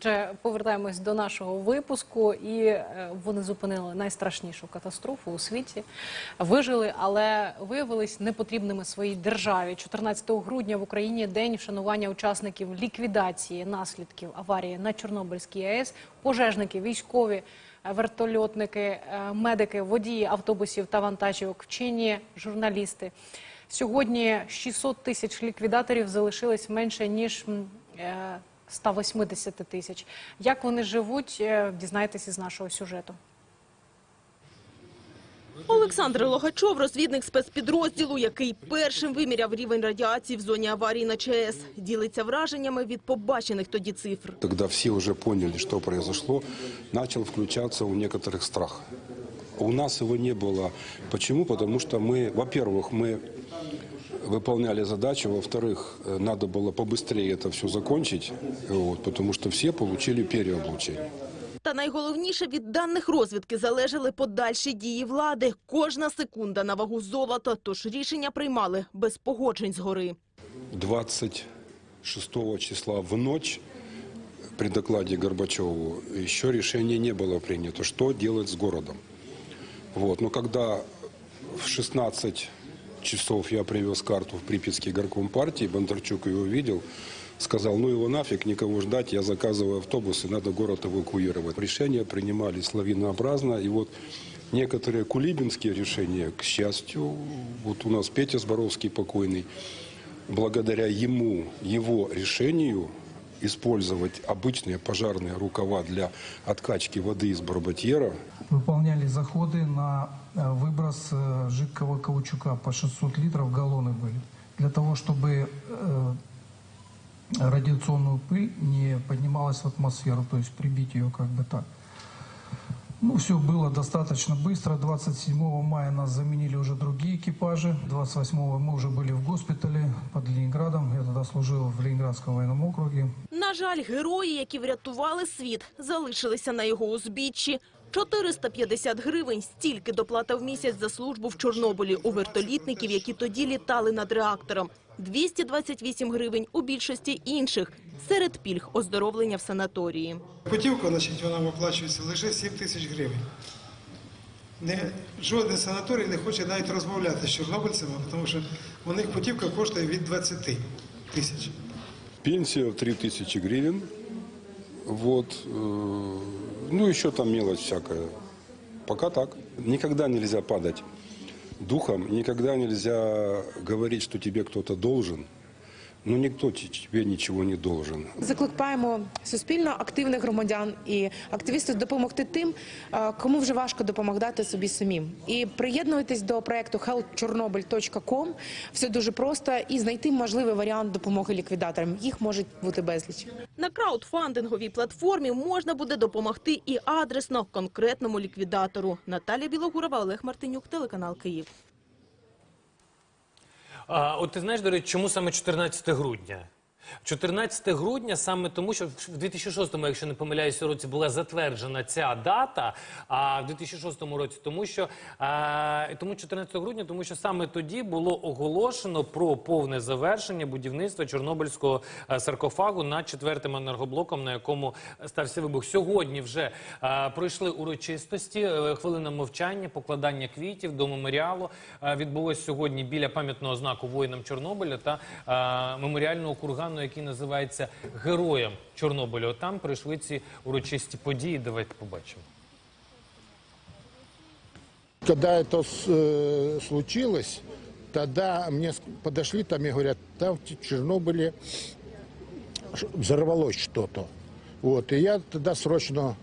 Отже, повертаємось до нашого випуску, і е, вони зупинили найстрашнішу катастрофу у світі. Вижили, але виявились непотрібними своїй державі. 14 грудня в Україні день вшанування учасників ліквідації наслідків аварії на Чорнобильській АЕС. Пожежники, військові, вертольотники, е, медики, водії автобусів та вантажівок, вчені, журналісти. Сьогодні 600 тисяч ліквідаторів залишилось менше ніж е, 180 тисяч. Як вони живуть, е, дізнаєтесь із нашого сюжету. Олександр Логачов – розвідник спецпідрозділу, який першим виміряв рівень радіації в зоні аварії на ЧАЕС. Ділиться враженнями від побачених тоді цифр. Когда все уже поняли, что произошло, начал включаться у некоторых страх. У нас его не было. Почему? Потому что мы, во-первых, мы выполняли задачу, во-вторых, э, надо было побыстрее это все закончить, вот, потому что все получили переоблучение. Та найголовніше від даних розвідки залежали подальші дії влади. Кожна секунда на вагу золота, тож рішення приймали без погоджень згори. 26 числа в ночь при докладе Горбачеву еще решение не было принято, что делать с городом. Вот. Но когда в 16 часов я привез карту в Припятский горком партии, Бондарчук ее увидел, сказал, ну его нафиг, никого ждать, я заказываю автобусы, надо город эвакуировать. Решения принимались лавинообразно, и вот некоторые кулибинские решения, к счастью, вот у нас Петя Зборовский покойный, благодаря ему, его решению использовать обычные пожарные рукава для откачки воды из барбатьера, выполняли заходы на выброс э, жидкого каучука по 600 литров галлоны были. Для того, чтобы э, радиационную пыль не поднималась в атмосферу, то есть прибить ее как бы так. Ну, все было достаточно быстро. 27 мая нас заменили уже другие экипажи. 28 мы уже были в госпитале под Ленинградом. Я тогда служил в Ленинградском военном округе. На жаль, герої, які врятували світ, залишилися на його узбіччі. 450 гривень – стільки доплата в місяць за службу в Чорнобилі у вертолітників, які тоді літали над реактором. 228 гривень у більшості інших серед пільг оздоровлення в санаторії. Путівка, значить, вона оплачується лише 7 тисяч гривень. Не, жоден санаторій не хоче навіть розмовляти з чорнобильцями, тому що у них путівка коштує від 20 тисяч. пенсия в 3000 гривен, вот, э, ну еще там мелочь всякая. Пока так. Никогда нельзя падать духом, никогда нельзя говорить, что тебе кто-то должен. Никто те- тебе ничего не должен. Закликаємо суспільно активних громадян і активістів допомогти тим, е, кому вже важко допомагати собі самим. І приєднуйтесь до проекту helpchornobyl.com. Все дуже просто і знайти можливий варіант допомоги ліквідаторам. Їх може бути безліч. На краудфандинговій платформі можна буде допомогти і адресно конкретному ліквідатору. Наталія Білогурова, Олег Мартинюк, телеканал Київ. А, от ти знаєш, до речі, чому саме 14 грудня? 14 грудня саме тому, що в 2006-му, якщо не помиляюся, році була затверджена ця дата, а в 2006 році тому, що тому 14 грудня, тому що саме тоді було оголошено про повне завершення будівництва Чорнобильського е, саркофагу над четвертим енергоблоком, на якому стався вибух. Сьогодні вже е, пройшли урочистості, е, хвилина мовчання, покладання квітів до меморіалу. Відбулось сьогодні біля пам'ятного знаку воїнам Чорнобиля та меморіального кургану, який називається Героям Чорнобиля. От Там пройшли ці урочисті події. Давайте побачимо. Когда это с- э, случилось, тогда мне с- подошли там и говорят, там в Чернобыле ш- взорвалось что-то. Вот, и я тогда срочно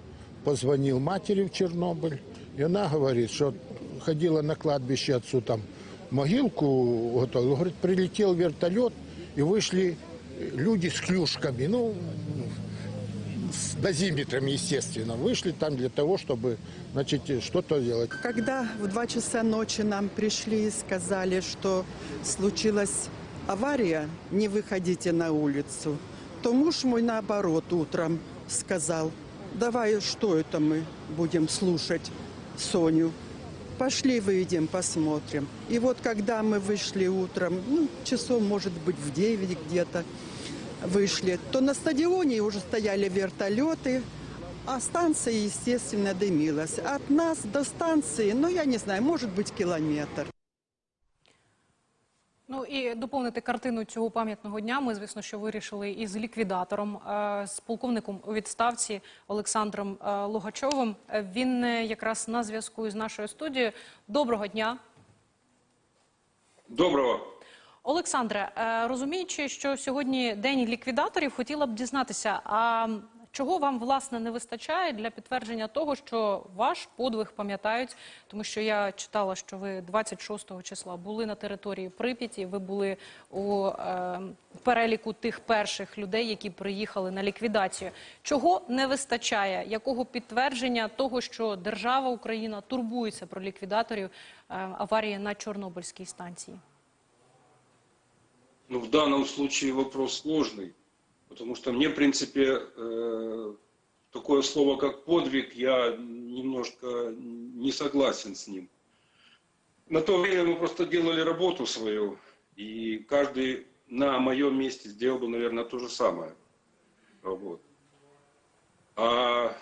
позвонил матери в Чернобыль, и она говорит, что ходила на кладбище отцу там могилку готовила. Говорит, прилетел вертолет, и вышли люди с клюшками, ну, с дозиметром, естественно, вышли там для того, чтобы, значит, что-то делать. Когда в 2 часа ночи нам пришли и сказали, что случилась авария, не выходите на улицу, то муж мой наоборот утром сказал, давай что это мы будем слушать Соню. Пошли выйдем, посмотрим. И вот когда мы вышли утром, ну, часов может быть в 9 где-то, вышли, то на стадионе уже стояли вертолеты, а станция, естественно, дымилась. От нас до станции, ну, я не знаю, может быть, километр. Ну і доповнити картину цього пам'ятного дня. Ми, звісно, що вирішили із ліквідатором, е, з полковником у відставці Олександром е, Логачовим. Е, Він е, якраз на зв'язку із нашою студією. Доброго дня. Доброго. Олександре, розуміючи, що сьогодні день ліквідаторів, хотіла б дізнатися, а чого вам власне не вистачає для підтвердження того, що ваш подвиг пам'ятають, тому що я читала, що ви 26 числа були на території Прип'яті, ви були у е, переліку тих перших людей, які приїхали на ліквідацію. Чого не вистачає? Якого підтвердження того, що держава Україна турбується про ліквідаторів е, аварії на Чорнобильській станції? Ну, в данном случае вопрос сложный, потому что мне, в принципе, э, такое слово, как подвиг, я немножко не согласен с ним. На то время мы просто делали работу свою, и каждый на моем месте сделал бы, наверное, то же самое. Вот. А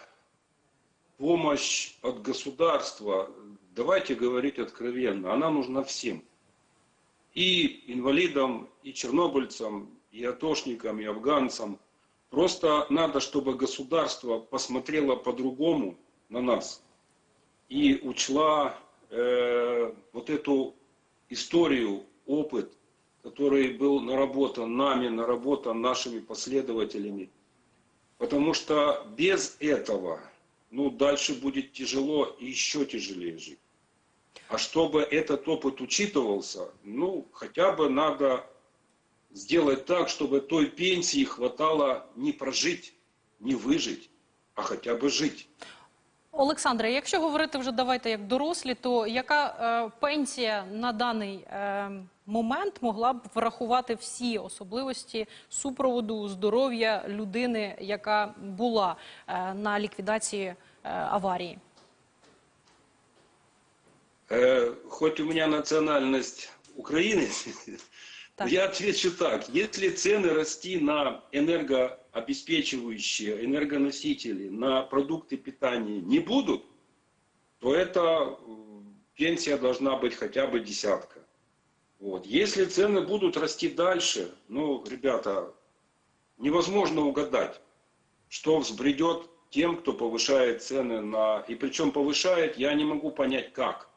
помощь от государства, давайте говорить откровенно, она нужна всем и инвалидам, и чернобыльцам, и атошникам, и афганцам. Просто надо, чтобы государство посмотрело по-другому на нас и учла э, вот эту историю, опыт, который был наработан нами, наработан нашими последователями. Потому что без этого, ну, дальше будет тяжело и еще тяжелее жить. А чтобы этот опыт учитывался, ну, хотя бы надо сделать так, чтобы той пенсии хватало не прожить, не выжить, а хотя бы жить. Олександре, якщо говорити вже давайте як дорослі, то яка е, пенсія на даний е, момент могла б врахувати всі особливості супроводу здоров'я людини, яка була е, на ліквідації е, аварії? Э, хоть у меня национальность украинец, Так. я отвечу так. Если цены расти на энергообеспечивающие, энергоносители, на продукты питания не будут, то эта э, пенсия должна быть хотя бы десятка. Вот. Если цены будут расти дальше, ну, ребята, невозможно угадать, что взбредет тем, кто повышает цены на... И причем повышает, я не могу понять как.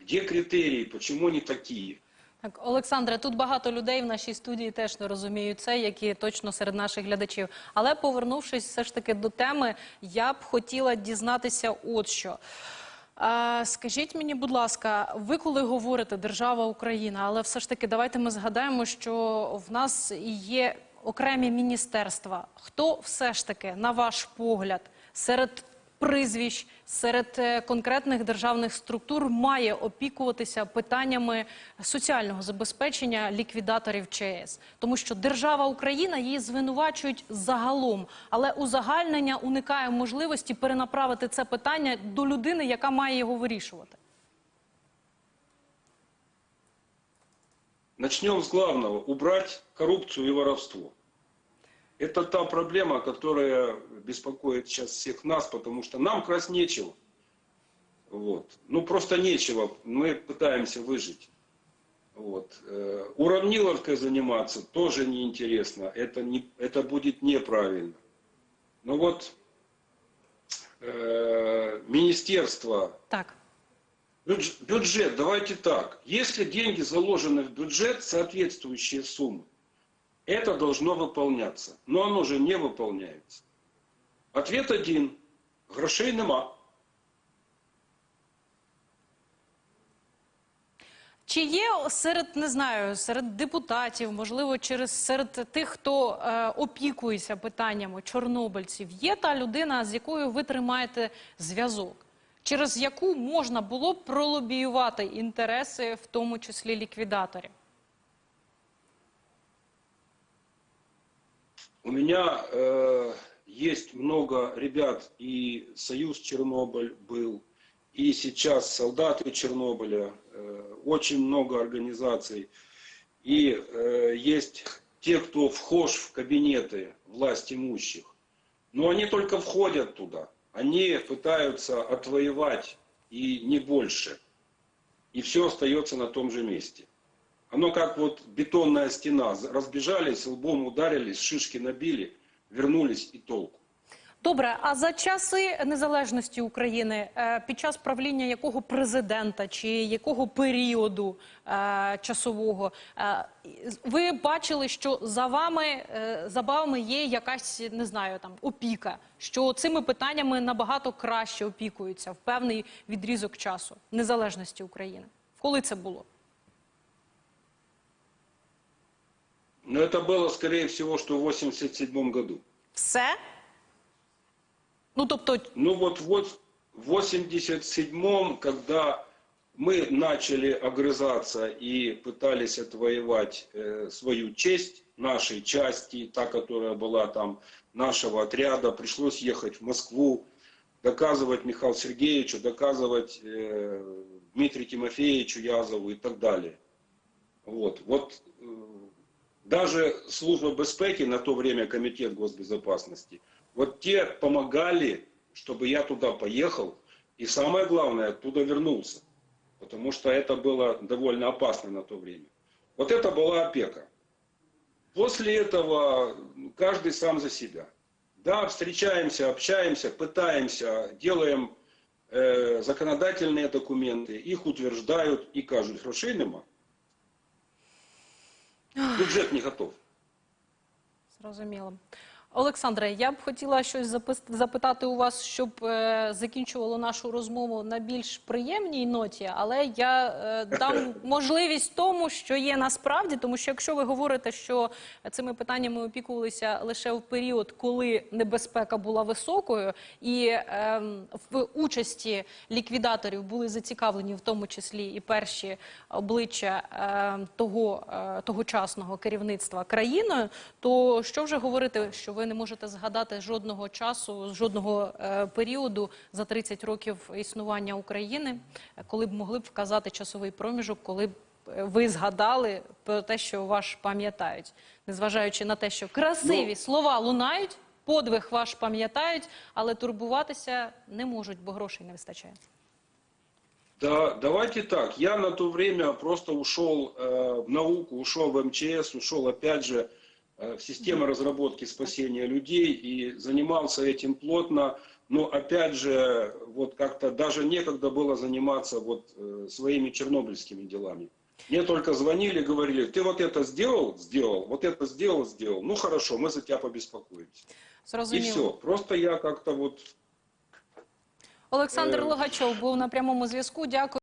Где критерии, почему они такие? Так, Олександре, тут багато людей в нашій студії теж не розуміють це, які точно серед наших глядачів. Але повернувшись все ж таки до теми, я б хотіла дізнатися от що. Скажіть мені, будь ласка, ви коли говорите держава Україна, але все ж таки давайте ми згадаємо, що в нас є окремі міністерства. Хто все ж таки, на ваш погляд, серед прізвищ, серед е, конкретних державних структур має опікуватися питаннями соціального забезпечення ліквідаторів ЧАЕС? Тому що держава Україна її звинувачують загалом, але узагальнення уникає можливості перенаправити це питання до людини, яка має його вирішувати. Начнем с главного. Убрать коррупцию и воровство. Это та проблема, которая беспокоит сейчас всех нас, потому что нам красть нечего. Вот. Ну, просто нечего. Мы пытаемся выжить. Вот. Э, Уравниловкой заниматься тоже неинтересно. Это, не, это будет неправильно. Но вот э, министерство Так. Бюдж- Бюджет, давайте так. Если деньги заложены в бюджет, соответствующие суммы, это должно выполняться. Но оно же не выполняется. Ответ один. Грошей нема. Чи є серед не знаю, серед депутатів, можливо, через серед тих, хто е, опікується питаннями чорнобильців, є та людина, з якою ви тримаєте зв'язок, через яку можна було б пролобіювати інтереси, в тому числі ліквідаторів? У меня э, есть много ребят, и Союз Чернобыль был, и сейчас солдаты Чернобыля, э, очень много организаций. И э, есть те, кто вхож в кабинеты власть имущих, но они только входят туда. Они пытаются отвоевать и не больше. И все остается на том же месте. Оно как вот бетонная стена. Разбежались, лбом ударились, шишки набили, вернулись и толку. Добре, а за часи незалежності України, е, під час правління якого президента чи якого періоду е, часового, е, ви бачили, що за вами, е, за вами є якась, не знаю, там опіка, що цими питаннями набагато краще опікуються в певний відрізок часу незалежності України? Коли це було? Но это было, скорее всего, что в 87 году. Все? Ну, тобто, Ну вот, вот в 87-м, когда мы начали огрызаться и пытались отвоевать э, свою честь нашей части, та, которая была там нашего отряда, пришлось ехать в Москву, доказывать Михаилу Сергеевичу, доказывать э, Дмитрию Тимофеевичу Язову и так далее. Вот, вот э, даже служба безпеки, на то время комитет госбезопасности, вот те помогали, чтобы я туда поехал, и самое главное, оттуда вернулся. Потому что это было довольно опасно на то время. Вот это была опека. После этого каждый сам за себя. Да, встречаемся, общаемся, пытаемся, делаем э, законодательные документы, их утверждают и кажут, грошей нема. Бюджет не готов. Зрозуміло. Олександре, я б хотіла щось запитати у вас, щоб е, закінчувало нашу розмову на більш приємній ноті, але я е, дам можливість тому, що є насправді, тому що якщо ви говорите, що цими питаннями опікувалися лише в період, коли небезпека була високою, і е, в участі ліквідаторів були зацікавлені, в тому числі і перші обличчя е, того е, тогочасного керівництва країною, то що вже говорити, що ви не можете згадати жодного часу, жодного е, періоду за 30 років існування України, коли б могли б вказати часовий проміжок, коли б е, ви згадали про те, що ваш пам'ятають, незважаючи на те, що красиві слова лунають, подвиг ваш пам'ятають, але турбуватися не можуть, бо грошей не вистачає. Да, давайте так. Я на то время просто ушел э, в науку, ушел в МЧС, ушел опять же в систему разработки спасения людей и занимался этим плотно. Но опять же, вот как-то даже некогда было заниматься вот э, своими чернобыльскими делами. Мне только звонили, говорили, ты вот это сделал, сделал, вот это сделал, сделал. Ну хорошо, мы за тебя побеспокоимся. И Зрозуміло. все. Просто я как-то вот Олександр Е, Логачов був на прямому зв'язку. Дякую.